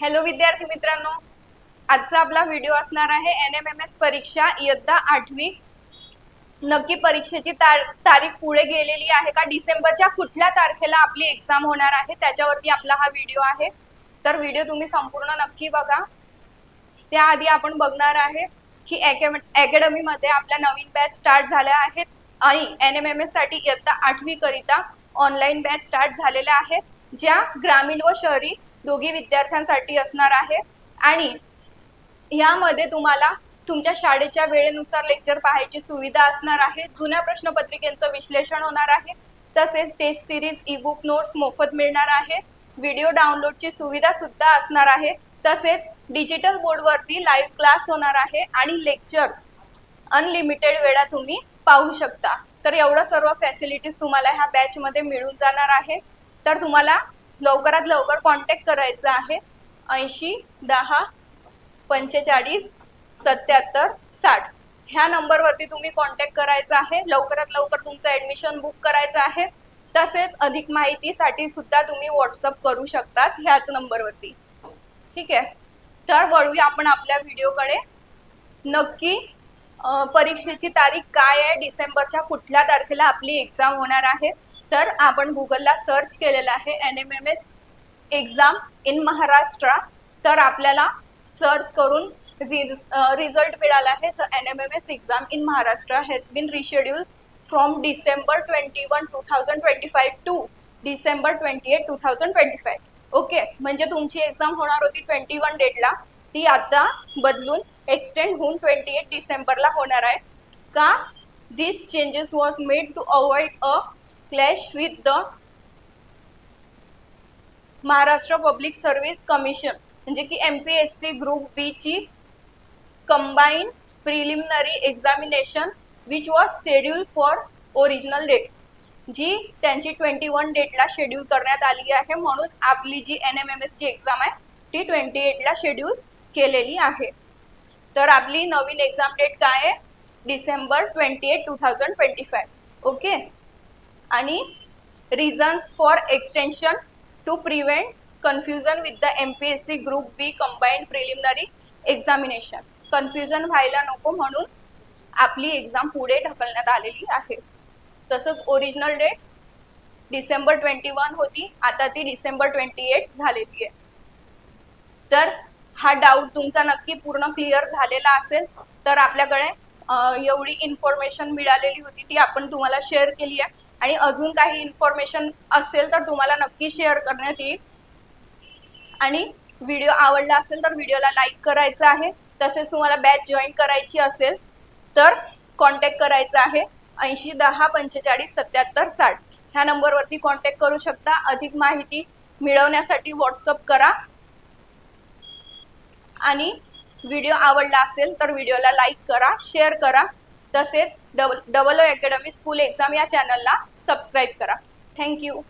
Hello विद्यार्थी मित्रांनो. आजचा आपला व्हिडिओ असणार आहे एन एम एम एस परीक्षा इयत्ता आठवी. नक्की परीक्षेची तार तारीख पुढे गेलेली आहे का? डिसेंबरच्या कुठल्या तारखेला आपली एक्झाम होणार आहे? त्याच्यावरती आपला हा व्हिडिओ आहे. तर व्हिडिओ तुम्ही संपूर्ण नक्की बघा. त्याआधी आपण बघणार आहे की अकॅडमीमध्ये आपल्या नवीन बॅच स्टार्ट झाल्या आहेत आणि एन एम एम एससाठी इयत्ता आठवी करिता ऑनलाईन बॅच स्टार्ट झालेल्या आहेत ज्या ग्रामीण व शहरी दोघी विद्यार्थ्यांसाठी असणार आहे. आणि यामध्ये तुम्हाला तुमच्या शाळेच्या वेळेनुसार लेक्चर पाहायची सुविधा असणार आहे. जुन्या प्रश्नपत्रिकेचं विश्लेषण होणार आहे. तसेच test series e book notes मोफत मिळणार आहे. व्हिडिओ डाउनलोडची सुविधा सुद्धा असणार आहे. तसेच डिजिटल बोर्डवरती लाईव्ह क्लास होणार आहे आणि लेक्चर्स अनलिमिटेड वेळा तुम्ही पाहू शकता. तर एवढं सर्व फॅसिलिटीज तुम्हाला ह्या बॅचमध्ये मिळून जाणार आहे. तर तुम्हाला लवकरात लवकर कॉन्टॅक्ट करायचं आहे. ऐंशी दहा पंचेचाळीस सत्याहत्तर साठ. ह्या नंबरवरती तुम्ही कॉन्टॅक्ट करायचा आहे. लवकरात लवकर तुमचं ॲडमिशन बुक करायचं आहे. तसेच अधिक माहितीसाठी सुद्धा तुम्ही व्हॉट्सअप करू शकतात ह्याच नंबरवरती ठीक आहे? तर वळूया आपण आपल्या व्हिडिओकडे नक्की परीक्षेची तारीख काय आहे? डिसेंबरच्या कुठल्या तारखेला आपली एक्झाम होणार आहे? तर आपण गुगलला सर्च केलेलं आहे N M M S exam in Maharashtra तर आपल्याला सर्च करून रिझल्ट मिळाला आहे. तर N M M S exam in Maharashtra has been reschedule from December twenty one two thousand twenty five to December twenty eight two thousand twenty five okay म्हणजे तुमची exam होणार होती ट्वेंटी वन डेटला ती आता बदलून एक्सटेंड होऊन twenty eight डिसेंबरला होणार आहे. का? This changes was made to avoid a clash with the Maharashtra public service commission म्हणजे की M P S C group B ची combine preliminary examination which was schedule for original date जी त्यांची twenty one डेटला schedule करण्यात आली आहे म्हणून आपली जी एन एम एम एसची एक्झाम आहे ती ट्वेंटी एटला शेड्यूल केलेली आहे. तर आपली नवीन एक्झाम डेट काय आहे? December twenty eight two thousand twenty five okay आणि reasons for extension to prevent confusion with the M P S C group B combined preliminary examination confusion व्हायला नको म्हणून आपली एक्झाम पुढे ढकलण्यात आलेली आहे. तसंच original date December twenty one होती. आता ती डिसेंबर ट्वेंटी एट झालेली आहे. तर हा डाऊट तुमचा नक्की पूर्ण क्लिअर झालेला असेल तर आपल्याकडे एवढी इन्फॉर्मेशन मिळालेली होती ती आपण तुम्हाला शेअर केली आहे. आणि अजून काही इन्फॉर्मेशन असेल तर तुम्हाला नक्की शेअर करण्यात येईल. आणि व्हिडिओ आवडला असेल तर व्हिडिओला लाईक करायचं आहे. तसेच तुम्हाला बॅच जॉईन करायची असेल तर कॉन्टॅक्ट करायचा आहे. ऐंशी दहा पंचेचाळीस सत्याहत्तर साठ. ह्या नंबरवरती कॉन्टॅक्ट करू शकता. अधिक माहिती मिळवण्यासाठी व्हॉट्सअप करा. आणि व्हिडिओ आवडला असेल तर व्हिडिओला लाईक करा शेअर करा. तसेच double double O academy school exam या चॅनलला सबस्क्राईब करा. थँक्यू